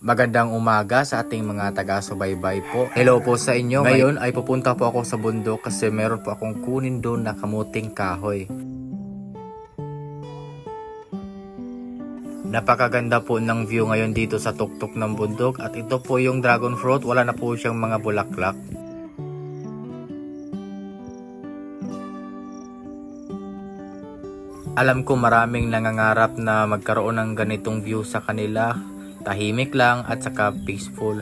Magandang umaga sa ating mga taga-subaybay po. Hello po sa inyo. Ngayon ay pupunta po ako sa bundok kasi meron po akong kunin doon na kamuting kahoy. Napakaganda po ng view ngayon dito sa tuktok ng bundok at ito po yung dragon fruit. Wala na po siyang mga bulaklak. Alam ko maraming nangangarap na magkaroon ng ganitong view sa kanila. Tahimik lang at saka peaceful.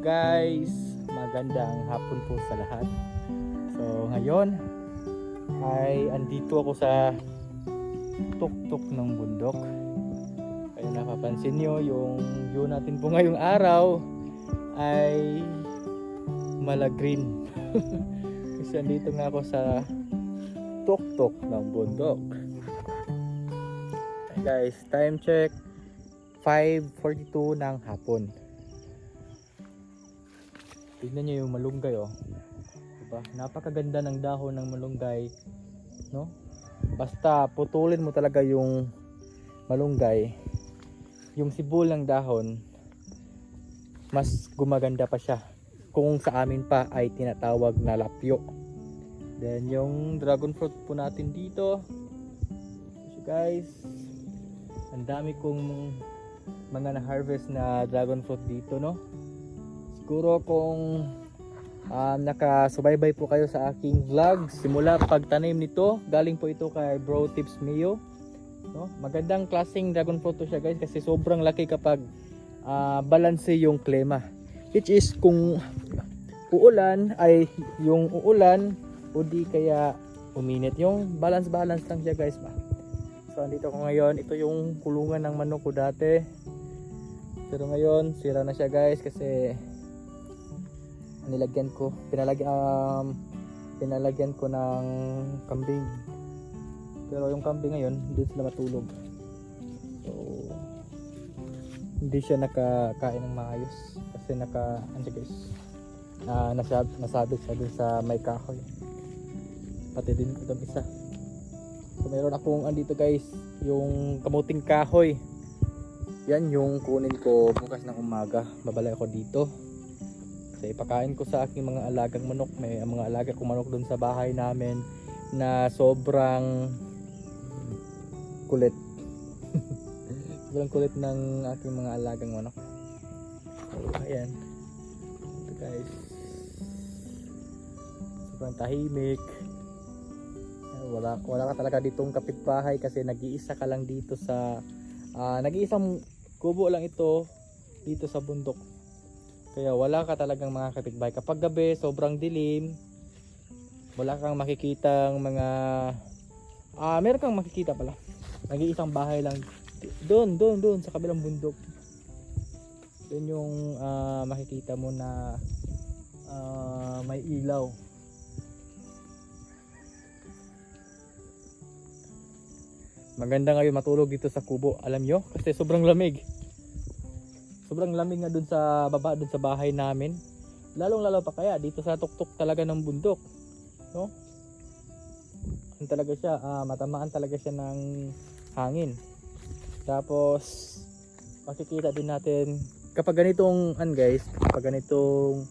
Guys, magandang hapon po sa lahat. So ngayon ay andito ako sa tuktok ng bundok. Kaya napapansin nyo yung view natin po ngayong araw ay malagreen. Kasi andito nga ako sa tuktok ng bundok. Guys, time check 5.42 ng hapon. Tignan nyo yung malunggay oh. Diba? Napakaganda ng dahon ng malunggay. No? Basta putulin mo talaga yung malunggay. Yung sibol ng dahon, mas gumaganda pa siya. Kung sa amin pa ay tinatawag na lapyo. Then yung dragon fruit po natin dito. So guys, ang dami kong mga na-harvest na dragon fruit dito, no? Siguro kung um, nakasubaybay po kayo sa aking vlog simula pagtanim nito, galing po ito kay Bro Tips Mio. No? Magandang klaseng dragon fruit to siya guys kasi sobrang laki kapag uh, balanse yung klima. Which is kung uulan ay yung uulan o di kaya uminit. Yung balance-balance lang siya guys ba. So andito ko ngayon, ito yung kulungan ng manok ko dati. Pero ngayon, sira na siya guys kasi nilagyan ko pinalagyan um, pinalagyan ko ng kambing. Pero yung kambing ngayon hindi sila matulog. So hindi siya nakakain ng maayos kasi naka ano guys uh, nasab, nasabit siya dun sa may kahoy. Pati din itong isa. So meron akong andito guys yung kamuting kahoy. Yan yung kunin ko bukas ng umaga. Babalay ako dito kasi ipakain ko sa aking mga alagang manok. May mga alaga kong manok doon sa bahay namin na sobrang kulit. sobrang kulit ng aking mga alagang manok. Ayan. Ito guys. Sobrang tahimik. Wala, wala ka talaga ditong kapitbahay kasi nag-iisa ka lang dito sa uh, nag-iisang kubo lang ito dito sa bundok kaya wala ka talagang mga kapitbahay. Kapag gabi, sobrang dilim. Wala kang makikitang mga... Ah, meron kang makikita pala. Nag-iisang bahay lang. Doon, doon, doon, sa kabilang bundok. Doon yung ah, makikita mo na ah, may ilaw. Maganda ngayon matulog dito sa kubo. Alam nyo? Kasi sobrang lamig sobrang lamig nga dun sa baba dun sa bahay namin. Lalong lalo pa kaya dito sa tuktok talaga ng bundok no? Ano talaga siya uh, matamaan talaga siya ng hangin. Tapos makikita din natin kapag ganitong an guys kapag ganitong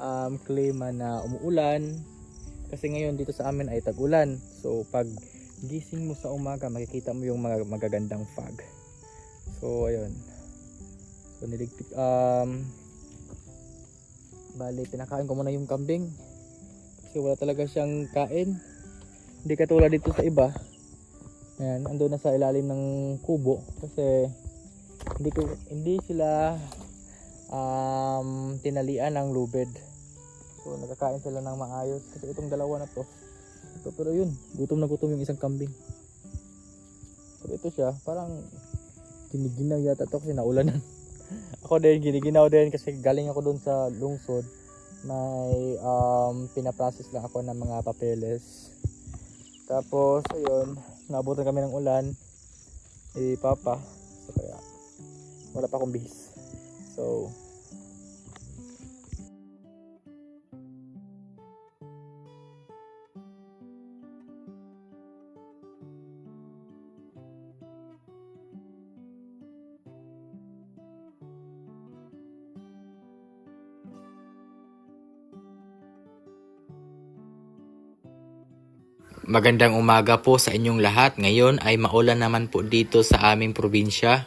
um, klima na umuulan kasi ngayon dito sa amin ay tag-ulan. So pag gising mo sa umaga makikita mo yung mga magagandang fog. So ayun So niligpit um bali pinakain ko muna yung kambing kasi wala talaga siyang kain. Hindi katulad dito sa iba. Ayan, ando na sa ilalim ng kubo kasi hindi ko hindi sila um, tinalian ng lubid. So nakakain sila ng maayos kasi itong dalawa na to. Ito pero yun, gutom na gutom yung isang kambing. Pero ito siya, parang giniginaw yata to kasi naulanan. Ako din giniginaw din kasi galing ako doon sa lungsod may um, pinaprocess lang ako ng mga papeles. Tapos, ayun, nabutan kami ng ulan. Eh, papa. So, kaya, wala pa akong bihis. So, Magandang umaga po sa inyong lahat. Ngayon ay maulan naman po dito sa aming probinsya.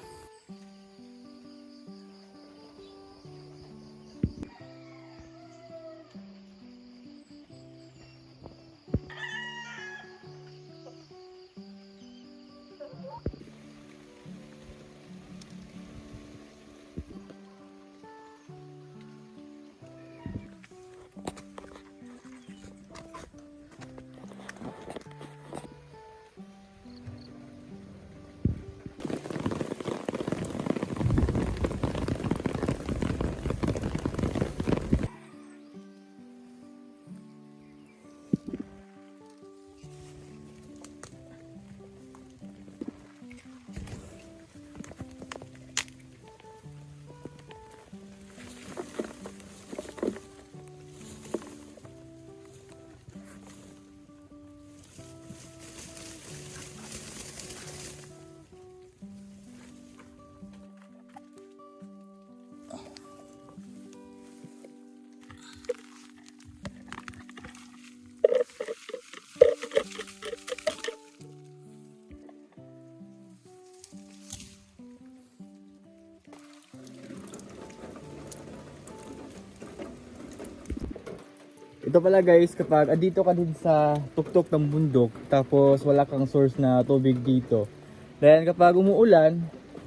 Ito pala guys, kapag andito ka din sa tuktok ng bundok, tapos wala kang source na tubig dito. Then kapag umuulan,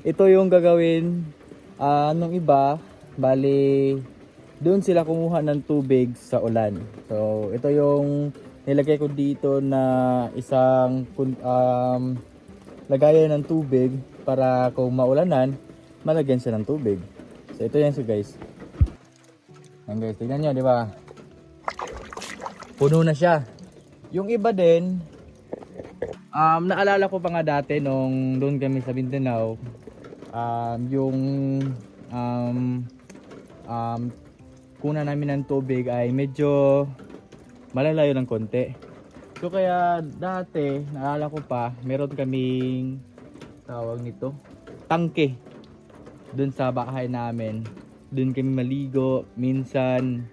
ito yung gagawin ah, nung iba, bali doon sila kumuha ng tubig sa ulan. So ito yung nilagay ko dito na isang um, lagayan ng tubig para kung maulanan, malagyan siya ng tubig. So ito yan so guys. Yan guys, tignan nyo, di ba? Puno na siya. Yung iba din, um, naalala ko pa nga dati nung doon kami sa Mindanao, um, yung um, um, kuna namin ng tubig ay medyo malalayo ng konti. So kaya dati, naalala ko pa, meron kaming tawag nito, tangke doon sa bahay namin. Doon kami maligo, minsan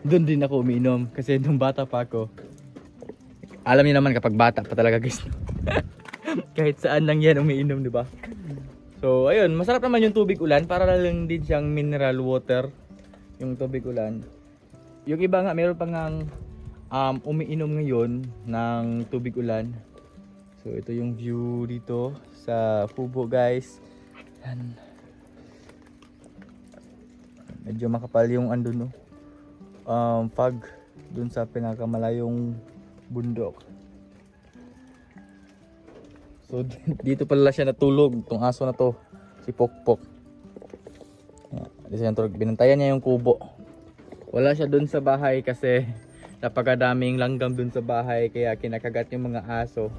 doon din ako umiinom kasi nung bata pa ako. Alam niyo naman kapag bata pa talaga guys. Kahit saan lang yan umiinom, di ba? So, ayun, masarap naman yung tubig ulan para lang din siyang mineral water yung tubig ulan. Yung iba nga meron pa ngang um, umiinom ngayon ng tubig ulan. So, ito yung view dito sa Kubo, guys. Yan. Medyo makapal yung andun, no? Um, fog dun sa pinakamalayong bundok. So dito pala siya natulog, tong aso na to, si Pokpok. Dito natulog, binantayan niya yung kubo. Wala siya dun sa bahay kasi napakadaming langgam dun sa bahay kaya kinakagat yung mga aso.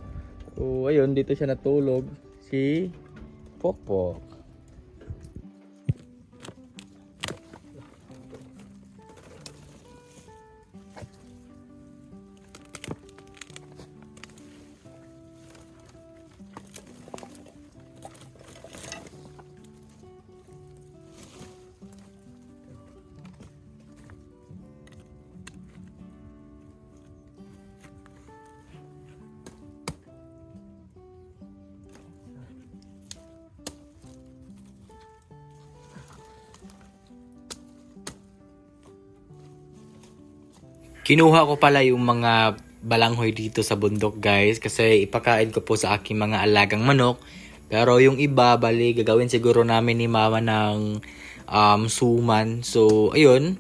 So ayun, dito siya natulog, si Pokpok. Kinuha ko pala yung mga balanghoy dito sa bundok guys kasi ipakain ko po sa aking mga alagang manok. Pero yung iba, bali, gagawin siguro namin ni mama ng um, suman. So, ayun.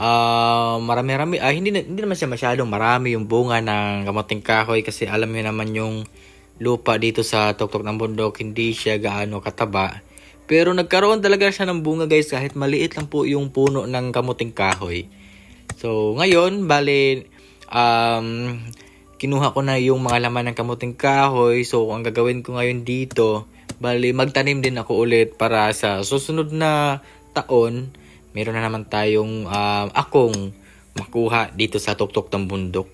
Ah, marami-rami. Ah, hindi, hindi naman siya masyadong marami yung bunga ng kamuting kahoy kasi alam niyo naman yung lupa dito sa tuktok ng bundok, hindi siya gaano kataba. Pero nagkaroon talaga siya ng bunga guys kahit maliit lang po yung puno ng kamuting kahoy. So, ngayon, bali, um, kinuha ko na yung mga laman ng kamuting kahoy. So, ang gagawin ko ngayon dito, bali, magtanim din ako ulit para sa susunod na taon, meron na naman tayong um, akong makuha dito sa tuktok ng bundok.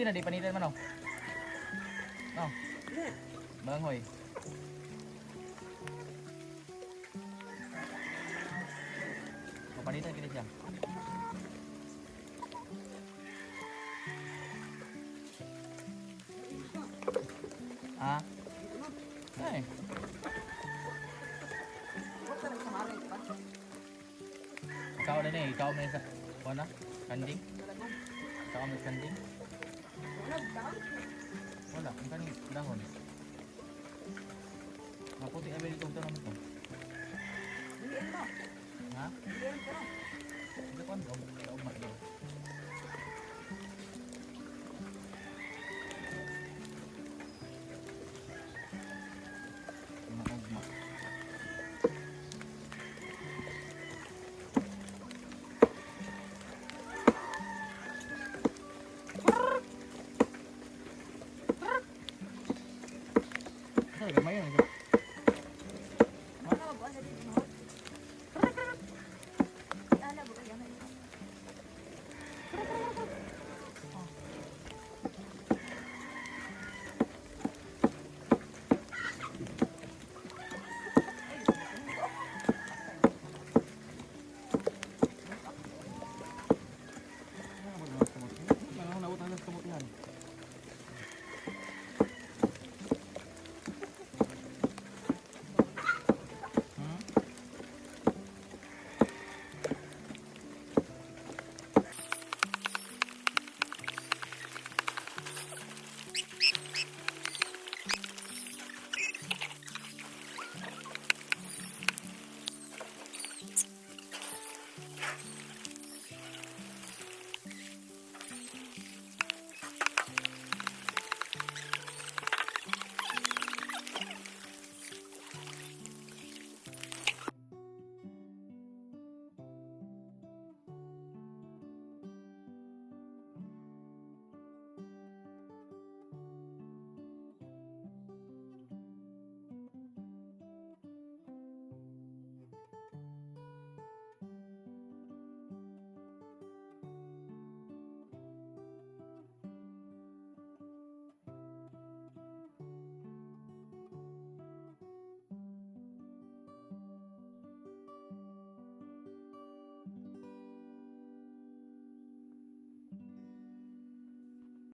Pwede na, di panitan man, oh. No. Balanghoy. Papanitan kita siya. Ah. Ay. Ikaw na ni, ikaw may sa Wala? Kanding? Ikaw may kanding? Wala, ang kaning dahon. Maputi abel itong tanong ito. Ha? Ito ko ano? Ito umat yun. Ugma-ugma.